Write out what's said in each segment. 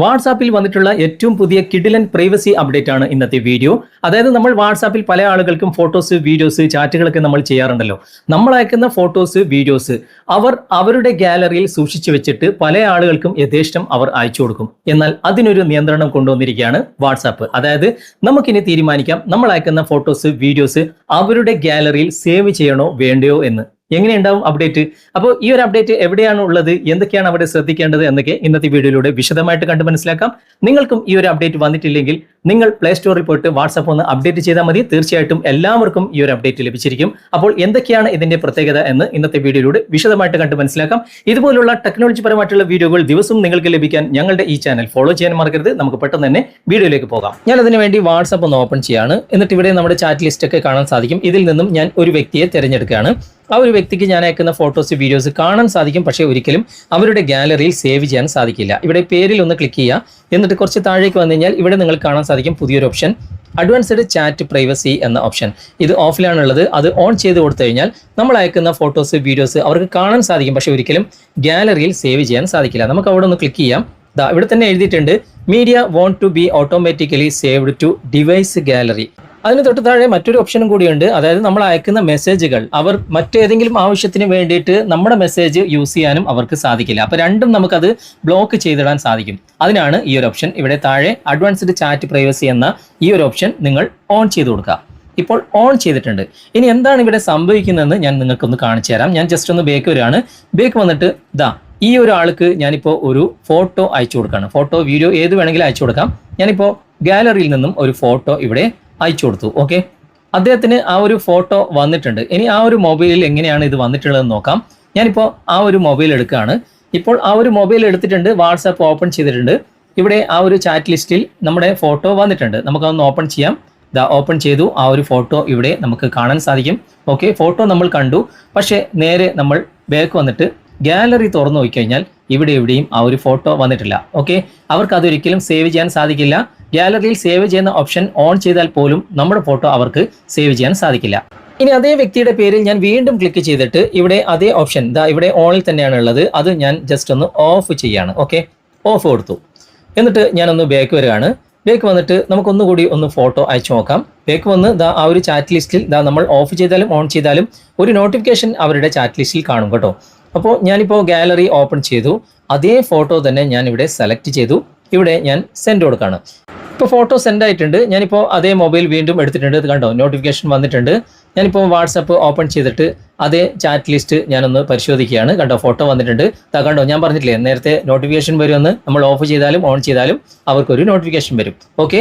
വാട്സാപ്പിൽ വന്നിട്ടുള്ള ഏറ്റവും പുതിയ കിഡിലൻ പ്രൈവസി അപ്ഡേറ്റ് ആണ് ഇന്നത്തെ വീഡിയോ. അതായത് നമ്മൾ വാട്സാപ്പിൽ പല ആളുകൾക്കും ഫോട്ടോസ് വീഡിയോസ് ചാറ്റുകളൊക്കെ നമ്മൾ ചെയ്യാറുണ്ടല്ലോ. നമ്മൾ അയക്കുന്ന ഫോട്ടോസ് വീഡിയോസ് അവർ അവരുടെ ഗാലറിയിൽ സൂക്ഷിച്ചു വെച്ചിട്ട് പല ആളുകൾക്കും യഥേഷ്ടം അവർ അയച്ചു കൊടുക്കും. എന്നാൽ അതിനൊരു നിയന്ത്രണം കൊണ്ടുവന്നിരിക്കുകയാണ് വാട്സാപ്പ്. അതായത് നമുക്കിനി തീരുമാനിക്കാം നമ്മൾ അയക്കുന്ന ഫോട്ടോസ് വീഡിയോസ് അവരുടെ ഗാലറിയിൽ സേവ് ചെയ്യണോ വേണ്ടയോ എന്ന്. എങ്ങനെയുണ്ടാവും അപ്ഡേറ്റ് അപ്പോൾ ഈ ഒരു അപ്ഡേറ്റ് എവിടെയാണ് ഉള്ളത്? എന്തൊക്കെയാണ് അവിടെ ശ്രദ്ധിക്കേണ്ടത് എന്നൊക്കെ ഇന്നത്തെ വീഡിയോയിലൂടെ വിശദമായിട്ട് കണ്ട് മനസ്സിലാക്കാം. നിങ്ങൾക്കും ഈ ഒരു അപ്ഡേറ്റ് വന്നിട്ടില്ലെങ്കിൽ നിങ്ങൾ പ്ലേ സ്റ്റോറിൽ പോയിട്ട് വാട്സാപ്പ് ഒന്ന് അപ്ഡേറ്റ് ചെയ്താൽ മതി. തീർച്ചയായിട്ടും എല്ലാവർക്കും ഈ ഒരു അപ്ഡേറ്റ് ലഭിച്ചിരിക്കും. അപ്പോൾ എന്തൊക്കെയാണ് ഇതിന്റെ പ്രത്യേകത എന്ന് ഇന്നത്തെ വീഡിയോയിലൂടെ വിശദമായിട്ട് കണ്ട് മനസ്സിലാക്കാം. ഇതുപോലുള്ള ടെക്നോളജി പരമായിട്ടുള്ള വീഡിയോകൾ ദിവസവും നിങ്ങൾക്ക് ലഭിക്കാൻ ഞങ്ങളുടെ ഈ ചാനൽ ഫോളോ ചെയ്യാൻ മറക്കരുത്. നമുക്ക് പെട്ടെന്ന് തന്നെ വീഡിയോയിലേക്ക് പോകാം. ഞാൻ അതിനുവേണ്ടി വാട്സാപ്പ് ഒന്ന് ഓപ്പൺ ചെയ്യാണ്. എന്നിട്ട് ഇവിടെ നമ്മുടെ ചാറ്റ് ലിസ്റ്റ് ഒക്കെ കാണാൻ സാധിക്കും. ഇതിൽ നിന്നും ഞാൻ ഒരു വ്യക്തിയെ തിരഞ്ഞെടുക്കുകയാണ്. ആ ഒരു വ്യക്തിക്ക് ഞാൻ അയക്കുന്ന ഫോട്ടോസ് വീഡിയോസ് കാണാൻ സാധിക്കും. പക്ഷേ ഒരിക്കലും അവരുടെ ഗാലറിയിൽ സേവ് ചെയ്യാൻ സാധിക്കില്ല. ഇവിടെ പേരിൽ ഒന്ന് ക്ലിക്ക് ചെയ്യുക. എന്നിട്ട് കുറച്ച് താഴേക്ക് വന്നു കഴിഞ്ഞാൽ ഇവിടെ നിങ്ങൾ കാണാൻ സാധിക്കും പുതിയൊരു ഓപ്ഷൻ അഡ്വാൻസ്ഡ് ചാറ്റ് പ്രൈവസി എന്ന ഓപ്ഷൻ ഇത് ഓഫിലാണുള്ളത് അത് ഓൺ ചെയ്ത് കൊടുത്തു കഴിഞ്ഞാൽ നമ്മൾ അയക്കുന്ന ഫോട്ടോസ് വീഡിയോസ് അവർക്ക് കാണാൻ സാധിക്കും. പക്ഷേ ഒരിക്കലും ഗാലറിയിൽ സേവ് ചെയ്യാൻ സാധിക്കില്ല. നമുക്ക് അവിടെ ഒന്ന് ക്ലിക്ക് ചെയ്യാം. ദാ ഇവിടെ തന്നെ എഴുതിയിട്ടുണ്ട്. Media won't to be automatically saved to device gallery അതിന് തൊട്ട് താഴെ മറ്റൊരു ഓപ്ഷനും കൂടിയുണ്ട്. അതായത് നമ്മൾ അയക്കുന്ന മെസ്സേജുകൾ അവർ മറ്റേതെങ്കിലും ആവശ്യത്തിന് വേണ്ടിയിട്ട് നമ്മുടെ മെസ്സേജ് യൂസ് ചെയ്യാനും അവർക്ക് സാധിക്കില്ല. അപ്പോൾ രണ്ടും നമുക്കത് ബ്ലോക്ക് ചെയ്തിടാൻ സാധിക്കും. അതിനാണ് ഈ ഒരു ഓപ്ഷൻ ഇവിടെ താഴെ അഡ്വാൻസ്ഡ് ചാറ്റ് പ്രൈവസി എന്ന ഈ ഒരു ഓപ്ഷൻ നിങ്ങൾ ഓൺ ചെയ്ത് കൊടുക്കുക. ഇപ്പോൾ ഓൺ ചെയ്തിട്ടുണ്ട്. ഇനി എന്താണ് ഇവിടെ സംഭവിക്കുന്നതെന്ന് ഞാൻ നിങ്ങൾക്കൊന്ന് കാണിച്ചു തരാം. ഞാൻ ജസ്റ്റ് ഒന്ന് ബേക്ക് വരികയാണ്. ബേക്ക് വന്നിട്ട് ദാ ഈ ഒരാൾക്ക് ഞാനിപ്പോൾ ഒരു ഫോട്ടോ അയച്ചു കൊടുക്കുകയാണ്. ഫോട്ടോ വീഡിയോ ഏത് വേണമെങ്കിലും അയച്ചു കൊടുക്കാം. ഞാനിപ്പോൾ ഗാലറിയിൽ നിന്നും ഒരു ഫോട്ടോ ഇവിടെ അയച്ചു കൊടുത്തു. ഓക്കെ അദ്ദേഹത്തിന് ആ ഒരു ഫോട്ടോ വന്നിട്ടുണ്ട്. ഇനി ആ ഒരു മൊബൈലിൽ എങ്ങനെയാണ് ഇത് വന്നിട്ടുള്ളതെന്ന് നോക്കാം. ഞാനിപ്പോൾ ആ ഒരു മൊബൈൽ എടുക്കുകയാണ്. ഇപ്പോൾ ആ ഒരു മൊബൈൽ എടുത്തിട്ടുണ്ട് വാട്സാപ്പ് ഓപ്പൺ ചെയ്തിട്ടുണ്ട്. ഇവിടെ ആ ഒരു ചാറ്റ് ലിസ്റ്റിൽ നമ്മുടെ ഫോട്ടോ വന്നിട്ടുണ്ട്. നമുക്കതൊന്ന് ഓപ്പൺ ചെയ്യാം. ദാ ഓപ്പൺ ചെയ്തു. ആ ഒരു ഫോട്ടോ ഇവിടെ നമുക്ക് കാണാൻ സാധിക്കും. ഓക്കെ ഫോട്ടോ നമ്മൾ കണ്ടു. പക്ഷേ നേരെ നമ്മൾ ബാക്ക് വന്നിട്ട് ഗാലറി തുറന്നു നോക്കിക്കഴിഞ്ഞാൽ ഇവിടെ എവിടെയും ആ ഒരു ഫോട്ടോ വന്നിട്ടില്ല. ഓക്കെ അവർക്ക് അതൊരിക്കലും സേവ് ചെയ്യാൻ സാധിക്കില്ല. ഗാലറിയിൽ സേവ് ചെയ്യുന്ന ഓപ്ഷൻ ഓൺ ചെയ്താൽ പോലും നമ്മുടെ ഫോട്ടോ അവർക്ക് സേവ് ചെയ്യാൻ സാധിക്കില്ല. ഇനി അതേ വ്യക്തിയുടെ പേരിൽ ഞാൻ വീണ്ടും ക്ലിക്ക് ചെയ്തിട്ട് ഇവിടെ അതേ ഓപ്ഷൻ ദാ ഇവിടെ ഓണിൽ തന്നെയാണ് ഉള്ളത്. അത് ഞാൻ ജസ്റ്റ് ഒന്ന് ഓഫ് ചെയ്യാണ്. ഓക്കെ ഓഫ് കൊടുത്തു. എന്നിട്ട് ഞാനൊന്ന് ബാക്ക് വരികയാണ്. ബാക്ക് വന്നിട്ട് നമുക്കൊന്നുകൂടി ഒന്ന് ഫോട്ടോ അയച്ചു നോക്കാം. ബാക്ക് വന്ന് ദാ ആ ഒരു ചാറ്റ് ലിസ്റ്റിൽ ദാ നമ്മൾ ഓഫ് ചെയ്താലും ഓൺ ചെയ്താലും ഒരു നോട്ടിഫിക്കേഷൻ അവരുടെ ചാറ്റ് ലിസ്റ്റിൽ കാണും കേട്ടോ. അപ്പോൾ ഞാനിപ്പോൾ ഗാലറി ഓപ്പൺ ചെയ്തു. അതേ ഫോട്ടോ തന്നെ ഞാൻ ഇവിടെ സെലക്ട് ചെയ്തു. ഇവിടെ ഞാൻ സെൻഡ് കൊടുക്കുകയാണ് ഇപ്പോൾ ഫോട്ടോ സെൻഡ് ആയിട്ടുണ്ട്. ഞാനിപ്പോൾ അതേ മൊബൈൽ വീണ്ടും എടുത്തിട്ടുണ്ട്. കണ്ടോ? നോട്ടിഫിക്കേഷൻ വന്നിട്ടുണ്ട്. ഞാനിപ്പോൾ വാട്സപ്പ് ഓപ്പൺ ചെയ്തിട്ട് അതേ ചാറ്റ് ലിസ്റ്റ് ഞാനൊന്ന് പരിശോധിക്കുകയാണ്. കണ്ടോ? ഫോട്ടോ വന്നിട്ടുണ്ട്. കണ്ടോ? ഞാൻ പറഞ്ഞിട്ടില്ലേ? നേരത്തെ നോട്ടിഫിക്കേഷൻ വരുമെന്ന് നമ്മൾ ഓഫ് ചെയ്താലും ഓൺ ചെയ്താലും അവർക്കൊരു നോട്ടിഫിക്കേഷൻ വരും. ഓക്കെ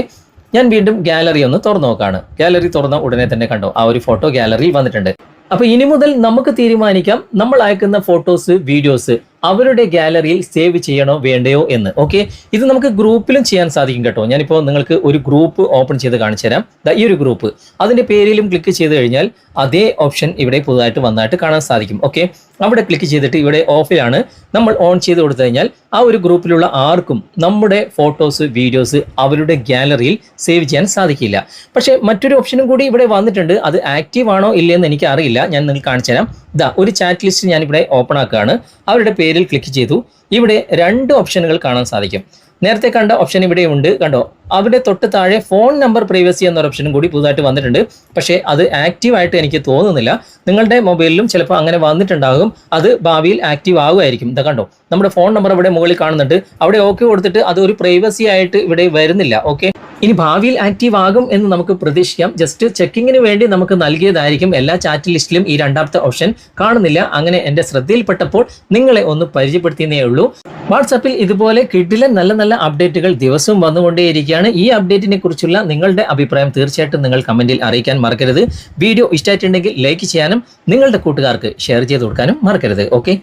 ഞാൻ വീണ്ടും ഗാലറി ഒന്ന് തുറന്നു നോക്കുകയാണ് ഗാലറി തുറന്ന ഉടനെ തന്നെ കണ്ടോ? ആ ഒരു ഫോട്ടോ ഗാലറിയിൽ വന്നിട്ടുണ്ട്. അപ്പൊ ഇനി മുതൽ നമുക്ക് തീരുമാനിക്കാം നമ്മൾ അയക്കുന്ന ഫോട്ടോസ് വീഡിയോസ് അവരുടെ ഗാലറിയിൽ സേവ് ചെയ്യണോ വേണ്ടയോ എന്ന്. ഓക്കെ ഇത് നമുക്ക് ഗ്രൂപ്പിലും ചെയ്യാൻ സാധിക്കും കേട്ടോ. ഞാനിപ്പോൾ നിങ്ങൾക്ക് ഒരു ഗ്രൂപ്പ് ഓപ്പൺ ചെയ്ത് കാണിച്ചു തരാം. ഈ ഒരു ഗ്രൂപ്പ്. അതിന്റെ പേരിലും ക്ലിക്ക് ചെയ്ത് കഴിഞ്ഞാൽ അതേ ഓപ്ഷൻ ഇവിടെ പുതുതായിട്ട് വന്നായിട്ട് കാണാൻ സാധിക്കും. ഓക്കെ അവിടെ ക്ലിക്ക് ചെയ്തിട്ട് ഇവിടെ ഓഫിലാണ് നമ്മൾ ഓൺ ചെയ്ത് കൊടുത്തു കഴിഞ്ഞാൽ ആ ഒരു ഗ്രൂപ്പിലുള്ള ആർക്കും നമ്മുടെ ഫോട്ടോസ് വീഡിയോസ് അവരുടെ ഗാലറിയിൽ സേവ് ചെയ്യാൻ സാധിക്കില്ല. പക്ഷേ മറ്റൊരു ഓപ്ഷനും കൂടി ഇവിടെ വന്നിട്ടുണ്ട്. അത് ആക്റ്റീവ് ആണോ ഇല്ലയെന്ന് എനിക്ക് അറിയില്ല ഞാൻ നിങ്ങൾക്ക് കാണിച്ചു തരാം. ഇതാ ഒരു ചാറ്റ് ലിസ്റ്റ് ഞാനിവിടെ ഓപ്പൺ ആക്കുകയാണ്. അവരുടെ പേരിൽ ക്ലിക്ക് ചെയ്തു. ഇവിടെ രണ്ട് ഓപ്ഷനുകൾ കാണാൻ സാധിക്കും. നേരത്തെ കണ്ട ഓപ്ഷൻ ഇവിടെയുണ്ട്. കണ്ടോ? അവിടെ തൊട്ട് താഴെ ഫോൺ നമ്പർ പ്രൈവസി എന്ന ഓപ്ഷനും കൂടി പുതുതായിട്ട് വന്നിട്ടുണ്ട്. പക്ഷേ അത് ആക്റ്റീവ് ആയിട്ട് എനിക്ക് തോന്നുന്നില്ല. നിങ്ങളുടെ മൊബൈലിലും ചിലപ്പോൾ അങ്ങനെ വന്നിട്ടുണ്ടാകും. അത് ഭാവിയിൽ ആക്റ്റീവ് ആകുമായിരിക്കും ഇതാ കണ്ടോ? നമ്മുടെ ഫോൺ നമ്പർ ഇവിടെ മുകളിൽ കാണുന്നുണ്ട്. അവിടെ ഓക്കെ കൊടുത്തിട്ട് അത് ഒരു പ്രൈവസി ആയിട്ട് ഇവിടെ വരുന്നില്ല. ഓക്കെ ഇനി ഭാവിയിൽ ആക്റ്റീവ് ആകും എന്ന് നമുക്ക് പ്രതീക്ഷിക്കാം. ജസ്റ്റ് ചെക്കിങ്ങിന് വേണ്ടി നമുക്ക് നൽകിയതായിരിക്കും. എല്ലാ ചാറ്റ് ലിസ്റ്റിലും ഈ രണ്ടാമത്തെ ഓപ്ഷൻ കാണുന്നില്ല. അങ്ങനെ എന്റെ ശ്രദ്ധയിൽപ്പെട്ടപ്പോൾ നിങ്ങളെ ഒന്ന് പരിചയപ്പെടുത്തിയേ ഉള്ളൂ. വാട്സാപ്പിൽ ഇതുപോലെ കിഡിലെ നല്ല നല്ല അപ്ഡേറ്റുകൾ ദിവസവും വന്നുകൊണ്ടേയിരിക്കുകയാണ്. ഈ അപ്ഡേറ്റിനെ കുറിച്ചുള്ള നിങ്ങളുടെ അഭിപ്രായം. തീർച്ചയായിട്ടും നിങ്ങൾ കമന്റിൽ അറിയിക്കാൻ മറക്കരുത്. വീഡിയോ ഇഷ്ടമായിട്ടുണ്ടെങ്കിൽ ലൈക്ക് ചെയ്യാനും നിങ്ങളുടെ കൂട്ടുകാർക്ക് ഷെയർ ചെയ്ത് കൊടുക്കാനും മറക്കരുത്. ഓക്കെ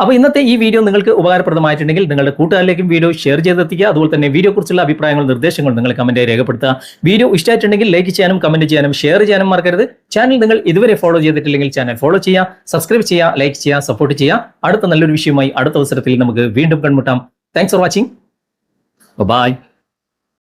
അപ്പോൾ ഇന്നത്തെ ഈ വീഡിയോ നിങ്ങൾക്ക് ഉപകാരപ്രദമായിട്ടുണ്ടെങ്കിൽ നിങ്ങളുടെ കൂട്ടുകാരിലേക്കും വീഡിയോ ഷെയർ ചെയ്തെത്തിക്കുക. അതുപോലെ തന്നെ വീഡിയോ കുറിച്ചുള്ള അഭിപ്രായങ്ങളും നിർദ്ദേശങ്ങളും നിങ്ങൾ കമന്റായി രേഖപ്പെടുത്തുക. വീഡിയോ ഇഷ്ടമായിട്ടുണ്ടെങ്കിൽ ലൈക്ക് ചെയ്യാനും കമന്റ് ചെയ്യാനും ഷെയർ ചെയ്യാനും മറക്കരുത്. ചാനൽ നിങ്ങൾ ഇതുവരെ ഫോളോ ചെയ്തിട്ടില്ലെങ്കിൽ ചാനൽ ഫോളോ ചെയ്യുക. സബ്സ്ക്രൈബ് ചെയ്യുക ലൈക്ക് ചെയ്യുക സപ്പോർട്ട് ചെയ്യുക. അടുത്ത നല്ലൊരു വിഷയമായി അടുത്ത അവസരത്തിൽ നമുക്ക് വീണ്ടും കണ്ടുമുട്ടാം. Thanks for watching by